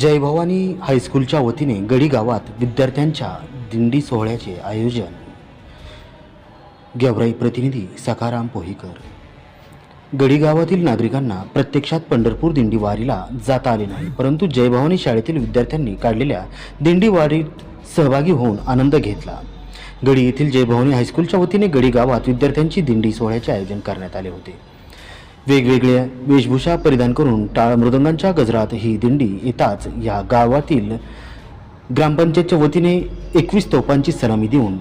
जय भवानी हायस्कूलच्या वतीने गडी गावात विद्यार्थ्यांच्या दिंडी सोहळ्याचे आयोजन. गेवराई प्रतिनिधी सखाराम पोहीकर. गडी गावातील नागरिकांना प्रत्यक्षात पंढरपूर दिंडी वारीला जाता आले नाही परंतु जय भवानी शाळेतील विद्यार्थ्यांनी काढलेल्या दिंडी वारीत सहभागी होऊन आनंद घेतला. गडी येथील जय भवानी हायस्कूलच्या वतीने गडी गावात विद्यार्थ्यांची दिंडी सोहळ्याचे आयोजन करण्यात आले होते. वेगवेगळ्या वेशभूषा परिधान करून टाळ मृदंगांच्या गजरात ही दिंडी येताच या गावातील ग्रामपंचायतच्या वतीने एकवीस तोफांची सलामी देऊन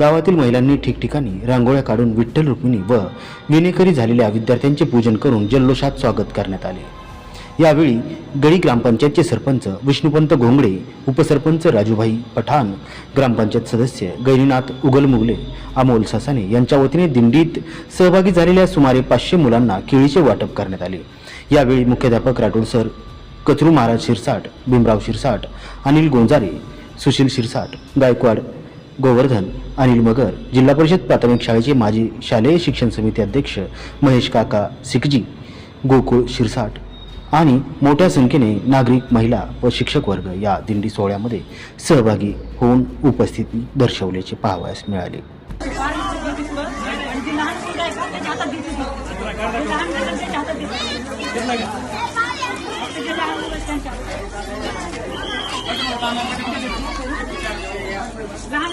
गावातील महिलांनी ठिकठिकाणी रांगोळ्या काढून विठ्ठल रुक्मिणी व विनेकरी झालेल्या विद्यार्थ्यांचे पूजन करून जल्लोषात स्वागत करण्यात आले. यावेळी गडी ग्रामपंचायतचे सरपंच विष्णुपंत घोंगडे उपसरपंच राजूभाई पठाण ग्रामपंचायत सदस्य गैरीनाथ उगलमुगले अमोल ससाने यांच्या वतीने दिंडीत सहभागी झालेल्या सुमारे पाचशे मुलांना केळीचे वाटप करण्यात आले. यावेळी मुख्याध्यापक राठोड सर कचरू महाराज शिरसाट भीमराव शिरसाट अनिल गोंजारे सुशील शिरसाट गायकवाड गोवर्धन अनिल मगर जिल्हा परिषद प्राथमिक शाळेचे माजी शालेय शिक्षण समिती अध्यक्ष महेश काका सिकजी गोकुळ शिरसाट आणि मोठ्या संख्येने नागरिक महिला व शिक्षक वर्ग या दिंडी सोहळ्यामध्ये सहभागी होऊन उपस्थिती दर्शवल्याचे पाहावयास मिळाले. लहान